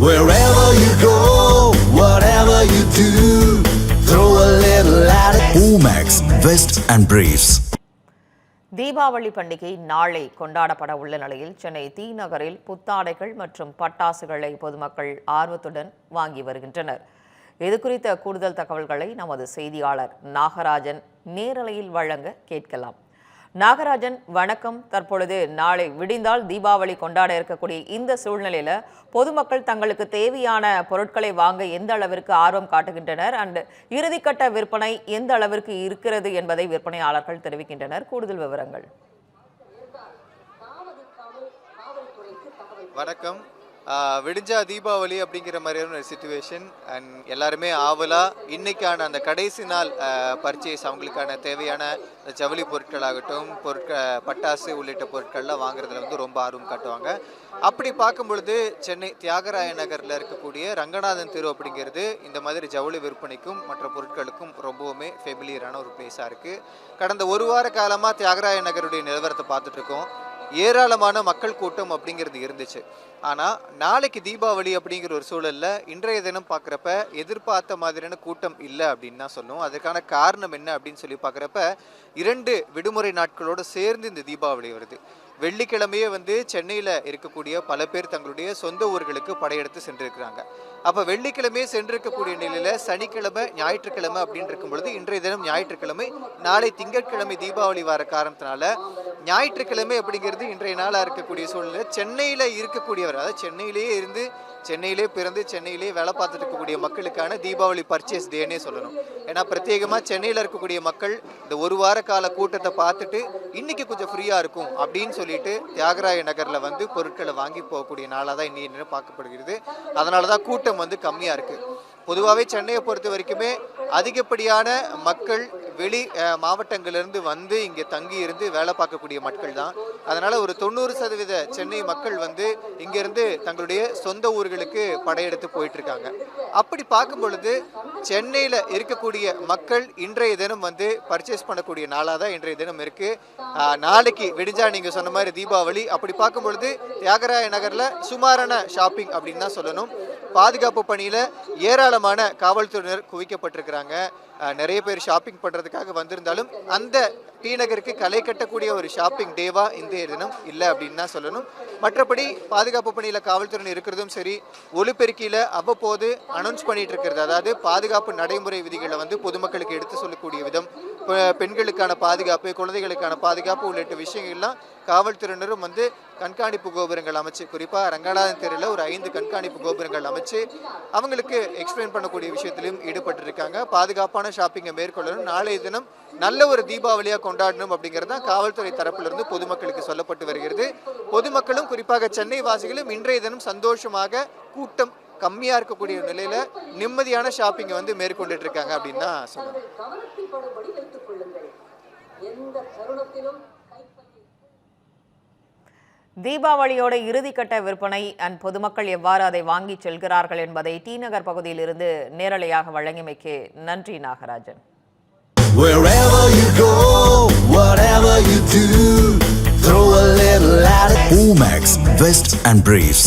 Wherever you go, whatever you do, throw a little at it. Omax, Vest and Briefs. Deepavali பண்டிகை நாளை கொண்டாடப்பட உள்ள நிலையில் சென்னை தி நகரில் புத்தாடைகள் மற்றும் பட்டாசுகளை பொதுமக்கள் ஆர்வத்துடன் வாங்கி வருகின்றனர் இது குறித்த கூடுதல் தகவல்களை நமது செய்தியாளர் நாகராஜன் நேரலையில் வழங்க கேட்கலாம் நாகராஜன் வணக்கம். தற்பொழுது நாளை விடிந்தால் தீபாவளி கொண்டாட இருக்கக்கூடிய இந்த சூழ்நிலையில பொதுமக்கள் தங்களுக்கு தேவையான பொருட்களை வாங்க எந்த அளவிற்கு ஆர்வம் காட்டுகின்றனர்? அண்ட் இறுதிக்கட்ட விற்பனை எந்த அளவிற்கு இருக்கிறது என்பதை விற்பனையாளர்கள் தெரிவிக்கின்றனர். கூடுதல் விவரங்கள். வணக்கம். விடிஞ்சா தீபாவளி அப்படிங்கிற மாதிரியான ஒரு சுச்சுவேஷன் அண்ட் எல்லாருமே ஆவலா இன்னைக்கான அந்த கடைசி நாள் பர்ச்சேஸ் அவங்களுக்கான தேவையான இந்த ஜவுளி பொருட்களாகட்டும் பொருட்கள் பட்டாசு உள்ளிட்ட பொருட்கள்லாம் வாங்குறதுல வந்து ரொம்ப ஆர்வம் காட்டுவாங்க. அப்படி பார்க்கும் பொழுது சென்னை தியாகராய நகரில் இருக்கக்கூடிய ரங்கநாதன் தெரு அப்படிங்கிறது இந்த மாதிரி ஜவுளி விற்பனைக்கும் மற்ற பொருட்களுக்கும் ரொம்பவுமே ஃபெமிலியரான ஒரு பிளேஸாக இருக்குது கடந்த ஒரு வார காலமாக தியாகராய நகருடைய நிலவரத்தை பார்த்துட்டு இருக்கோம். ஏராளமான மக்கள் கூட்டம் அப்படிங்கிறது இருந்துச்சு. ஆனால் நாளைக்கு தீபாவளி அப்படிங்கிற ஒரு சூழல்ல இன்றைய தினம் பார்க்குறப்ப எதிர்பார்த்த மாதிரியான கூட்டம் இல்லை அப்படின்னு தான் சொல்லுவோம் அதுக்கான காரணம் என்ன அப்படின்னு சொல்லி பார்க்குறப்ப இரண்டு விடுமுறை நாட்களோடு சேர்ந்து இந்த தீபாவளி வருது. வெள்ளிக்கிழமையே வந்து சென்னையில் இருக்கக்கூடிய பல பேர் தங்களுடைய சொந்த ஊர்களுக்கு படையெடுத்து சென்றிருக்கிறாங்க. அப்போ வெள்ளிக்கிழமையே சென்றிருக்கக்கூடிய நிலையில் சனிக்கிழமை ஞாயிற்றுக்கிழமை அப்படின்னு இருக்கும் பொழுது இன்றைய தினம் ஞாயிற்றுக்கிழமை நாளை திங்கட்கிழமை தீபாவளி வர காரணத்தினால ஞாயிற்றுக்கிழமை அப்படிங்கிறது இன்றைய நாளாக இருக்கக்கூடிய சூழ்நிலை சென்னையில் இருக்கக்கூடியவர் அதாவது சென்னையிலேயே இருந்து சென்னையிலே பிறந்து சென்னையிலே வேலை பார்த்துட்டு இருக்கக்கூடிய மக்களுக்கான தீபாவளி பர்ச்சேஸ் டேனே சொல்லணும். ஏன்னா பிரத்யேகமாக சென்னையில் இருக்கக்கூடிய மக்கள் இந்த ஒரு வார கால கூட்டத்தை பார்த்துட்டு இன்னைக்கு கொஞ்சம் ஃப்ரீயாக இருக்கும் அப்படின்னு சொல்லிட்டு தியாகராய நகரில் வந்து பொருட்களை வாங்கி போகக்கூடிய நாளாக தான் இன்னி பார்க்கப்படுகிறது. அதனால தான் கூட்டம் வந்து கம்மியாக இருக்குது பொதுவாகவே சென்னையை பொறுத்த வரைக்குமே அதிகப்படியான மக்கள் வெளி மாவட்டங்களிலிருந்து வந்து இங்கே தங்கி இருந்து வேலை பார்க்கக்கூடிய மக்கள் தான். அதனால் ஒரு தொண்ணூறு சதவீத சென்னை மக்கள் வந்து இங்கேருந்து தங்களுடைய சொந்த ஊர்களுக்கு படையெடுத்து போயிட்டுருக்காங்க. அப்படி பார்க்கும் பொழுது சென்னையில் இருக்கக்கூடிய மக்கள் இன்றைய தினம் வந்து பர்ச்சேஸ் பண்ணக்கூடிய நாளாக தான் இன்றைய தினம் இருக்குது நாளைக்கு விடிஞ்சா நீங்கள் சொன்ன மாதிரி தீபாவளி அப்படி பார்க்கும் பொழுது தியாகராய நகரில் சுமாரான ஷாப்பிங் அப்படின்னு தான் சொல்லணும். பாதுகாப்பு பணியில் ஏராளமான காவல்துறையினர் குவிக்கப்பட்டிருக்கிறாங்க. நிறைய பேர் ஷாப்பிங் பண்ணுறதுக்காக வந்திருந்தாலும் அந்த டி நகருக்கு கலை கட்டக்கூடிய ஒரு ஷாப்பிங் டேவா இந்த தினம் இல்லை அப்படின்னு தான் சொல்லணும். மற்றபடி பாதுகாப்பு பணியில் காவல்துறை இருக்கிறதும் சரி ஒலிபெருக்கியில் அவ்வப்போது அனௌன்ஸ் பண்ணிட்டு இருக்கிறது. அதாவது பாதுகாப்பு நடைமுறை விதிகளை வந்து பொதுமக்களுக்கு எடுத்து சொல்லக்கூடிய விதம். பெண்களுக்கான பாதுகாப்பு குழந்தைகளுக்கான பாதுகாப்பு உள்ளிட்ட விஷயங்கள்லாம் காவல்துறையினரும் வந்து கண்காணிப்பு கோபுரங்கள் அமைச்சு குறிப்பாக ரங்கநாதன் தெருவில் ஒரு ஐந்து கண்காணிப்பு கோபுரங்கள் அமைச்சு அவங்களுக்கு எக்ஸ்பிளைன் பண்ணக்கூடிய விஷயத்திலும் ஈடுபட்டிருக்காங்க. பாதுகாப்பான ஷாப்பிங்கை மேற்கொள்ளணும். நாளைய தினம் நல்ல ஒரு தீபாவளியாக கொண்டாடணும் அப்படிங்கிறது தான் காவல்துறை தரப்பிலிருந்து பொதுமக்களுக்கு சொல்லப்பட்டு வருகிறது. பொதுமக்களும் குறிப்பாக சென்னை வாசிகளும் இன்றைய தினம் சந்தோஷமாக கூட்டம் கம்மியாக இருக்கக்கூடிய நிலையில நிம்மதியான ஷாப்பிங்கை வந்து மேற்கொண்டுட்டு இருக்காங்க அப்படின்னு தான் சொல்லுங்கள் எந்த தருணத்திலும் தீபாவளியோட இறுதிக்கட்ட விற்பனை அண்ட் பொதுமக்கள் எவ்வாறு அதை வாங்கி செல்கிறார்கள் என்பதை டி நகர் பகுதியிலிருந்து நேரலையாக வழங்கியமைக்கு நன்றி Nagarajan Wherever you go, whatever you do, throw a little at it. Omax, Vest and Briefs.